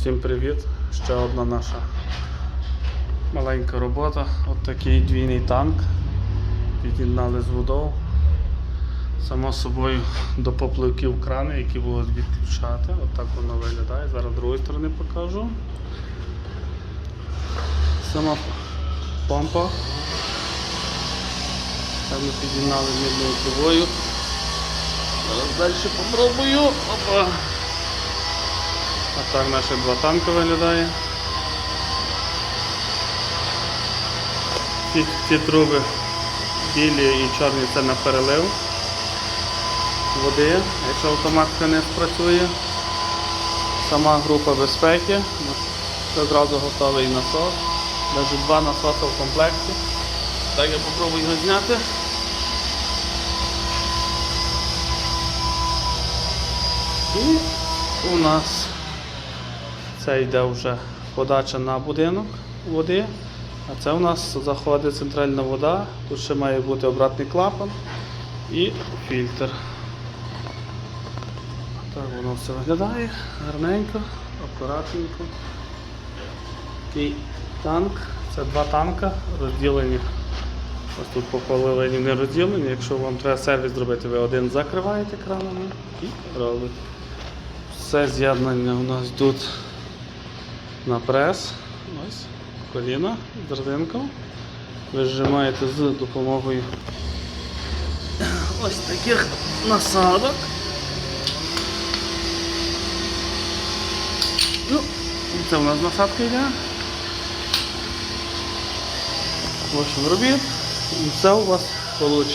Всім привіт! Ще одна наша маленька робота. От такий двійний танк. Під'єднали з водою. Само собою до попливків крани, які будуть відключати. От так воно виглядає. Зараз з другої сторони покажу. Сама помпа. Там ми під'єднали мідною трубою. Зараз далі попробую. Опа. А так наші два танки виглядає. Ці, ці труби білі і чорні це на перелив води, якщо автоматика не спрацює. Сама група безпеки. Це одразу готовий насос. Навіть два насоси в комплекті. Так я попробую його зняти. І у нас це йде вже подача на будинок води. А це у нас заходить центральна вода. Тут ще має бути обратний клапан і фільтр. Так воно все виглядає гарненько, акуратненько. Такий танк. Це два танка розділені. Ось тут по половині не розділені. Якщо вам треба сервіс зробити, ви один закриваєте кранами і робите. Все з'єднання у нас тут на прес. Ось коліна з. Ви зжимаєте з допомогою ось таких насадок. Ну, це у нас насадка йде. В общем, робіть і все у вас вийде.